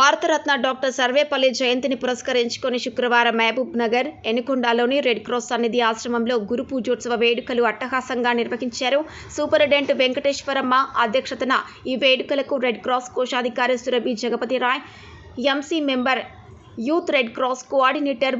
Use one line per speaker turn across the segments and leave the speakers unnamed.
Bharat Ratna doctor Sarvepalli జయంతిని పురస్కరించుకొని శుక్రవారం మహబూబ్ నగర్ ఎనుకొండలోని రెడ్ క్రాస్ సన్నిధి ఆశ్రమంలో గురు పూజోత్సవ వేడుకలు అట్టహాసంగా నిర్వహించారు. సూపరింటెండెంట్ వెంకటేశ్వరమ్మ అధ్యక్షతన ఈ వేడుకలకు రెడ్ క్రాస్ కోశాధికారి Surabhi Jagapathi Rai MC member youth red cross coordinator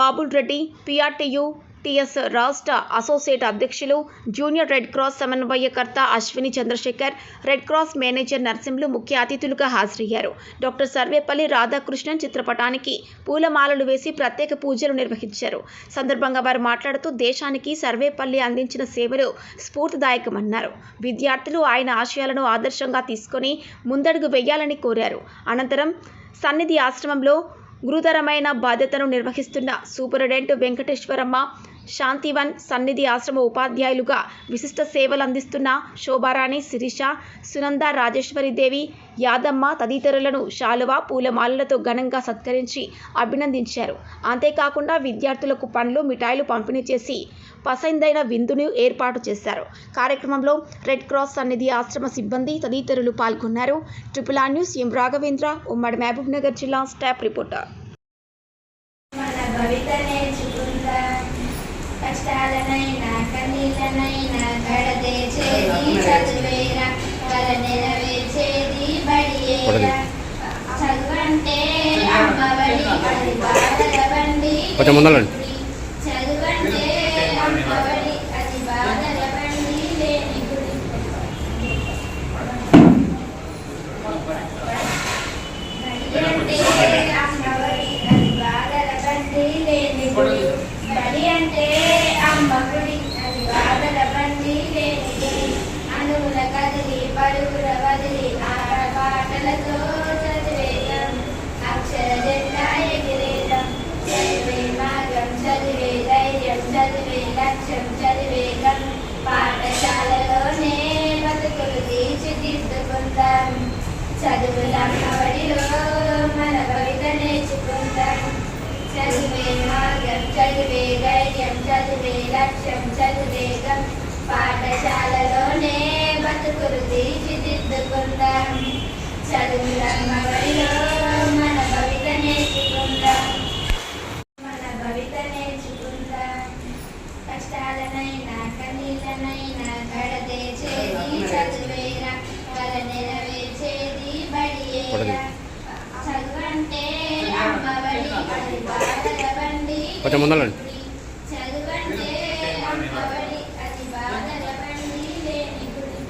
Babul Reddy PRTU TS రాష్ట్ర అసోసియేట్ అధ్యక్షులు జూనియర్ రెడ్ క్రాస్ సమన్వయకర్త Ashwini Chandrashekar red cross manager Narsimhulu ముఖ్య అతిథులుగా హాజరయ్యారు. డాక్టర్ సర్వేపల్లి రాధాకృష్ణన్ చిత్రపటానికి పూలమాలలు వేసి ప్రత్యేక పూజలు నిర్వహించారు. సందర్భంగా వారు మాట్లాడుతూ దేశానికి సర్వేపల్లి అందించిన సేవలు స్ఫూర్తిదాయకమన్నారు. విద్యార్థులు ఆయన ఆశయాలను ఆదర్శంగా తీసుకొని ముందడుగు వేయాలని కోరారు. అనంతరం సన్నిధి ఆశ్రమంలో గురుతరమైన బాధ్యతను నిర్వహిస్తున్న సూపరింటెండెంట్ వెంకటేశ్వరమ్మ శాంతివన్ సన్నిధి ఆశ్రమ ఉపాధ్యాయులుగా విశిష్ట సేవలు అందిస్తున్న శోభారాణి శిరీష సునంద రాజేశ్వరిదేవి యాదమ్మ తదితరులను శాలువా పూలమాలలతో ఘనంగా సత్కరించి అభినందించారు. అంతేకాకుండా విద్యార్థులకు పండ్లు మిఠాయిలు పంపిణీ చేసి పసందైన విందును ఏర్పాటు చేశారు. కార్యక్రమంలో రెడ్ క్రాస్ సన్నిధి ఆశ్రమ సిబ్బంది తదితరులు పాల్గొన్నారు. Triple R news M Raghavendra ఉమ్మడి మహబూబ్ నగర్ జిల్లా స్టాఫ్ రిపోర్టర్.
కష్టాలనైనా కన్నీళ్ళనైనా కడదేచేది చదువేరా కల నెరవేర్చేది బడియేరా. చదువంటే అమ్మఒడి అది బాధల బండి
కొంచెం ముందరండి.
చదువంటే అమ్మఒడి అది బాధల బండి లేని గుడి బడి అంటే అమ్మఒడి అది బాధల బండి లేని గుడి బడి అంటే అమ్మఒడి అది బాధల బండి లేని గుడి అనువుల కదిలి పరుగుల వదిలి ఆట పాటలతో చదివేదం అక్షర జెండా ఎగిరేదం చదివే మార్గం చదివే ధైర్యం చదివే లక్ష్యం చదివేదం పాఠశాలలోనే బతుకులు తీర్చిదిద్దుకుందాం చదువుల బడిలో మన భవిత నేర్చుకుందాం చదివే మార్గం చదివే ధైర్యం చదివే లక్ష్యం చదివేగం పాఠశాలలోనే బతుకులు తీర్చిదిద్దుకుందాం చదువుల బడిలో బండి
కొంచెం ముందరండి.
చదువంటే అమ్మఒడి అది బాధల బండి లేని గుడి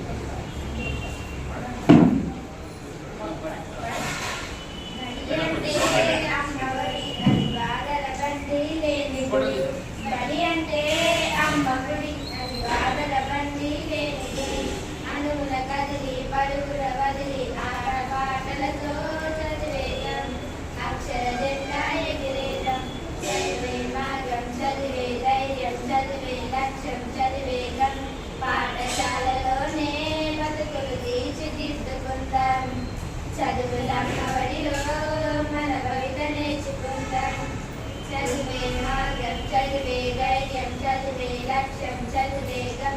బడి అంటే అమ్మఒడి అది బాధల బండి లేని గుడి బడి అంటే అమ్మఒడి అది బాధల బండి లేని గుడి అనువుల కదిలి పరుగుల వదిలి ఆట పాటలతో చదివేదం అక్షర జెండా ఎగిరేదం చదివే మార్గం చదివే ధైర్యం చదివే లక్ష్యం చదివేగం పాఠశాలలోనే బతుకులు తీర్చిదిద్దుకుందాం చదువుల బడిలో మన భవిత నేర్చుకుందాం చదివే మార్గం చదివే ధైర్యం చదివే లక్ష్యం చదివేగం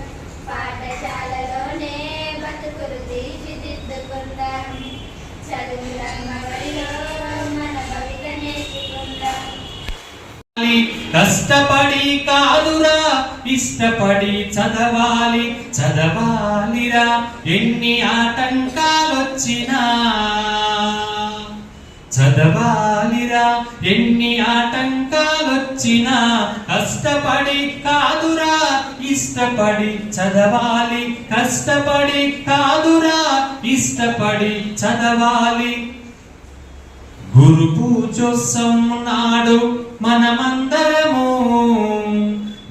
పాఠశాలలోనే బతుకులు తీర్చిదిద్దుకుందాం చదువుల బడిలో మన భవిత నేర్చుకుందాం
కష్టపడి కాదురా ఇష్టపడి చదవాలి చదవాలిరా ఎన్ని ఆటంకాలొచ్చినా. చదవాలిరా ఎన్ని ఆటంకాలొచ్చినా కష్టపడి కాదురా ఇష్టపడి చదవాలి కష్టపడి కాదురా ఇష్టపడి చదవాలి. గురు పూజోత్సవం నాడు మనమందరము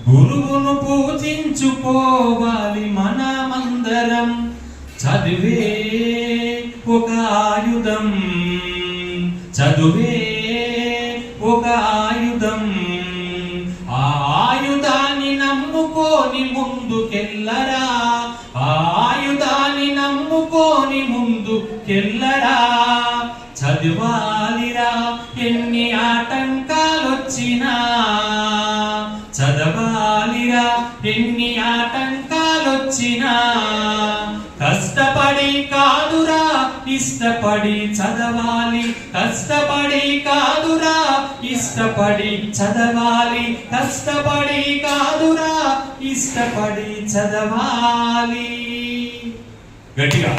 గురువును పూజించుకోవాలి మనమందరం. చదివే చదువే ఒక ఆయుధం. ఆ ఆయుధాన్ని నమ్ముకొని ముందుకెళ్ళరా. ఆ ఆయుధాన్ని నమ్ముకొని ముందుకెళ్ళరా. చదివాలిరా ఎన్ని ఆటంకాలొచ్చినా. చదవాలిరా ఎన్ని ఆటంకాలొచ్చినా కష్టపడి కాదురా ఇష్టపడి చదవాలి. కష్టపడి కాదురా ఇష్టపడి చదవాలి. కష్టపడి కాదురా ఇష్టపడి చదవాలి. గట్టిగా.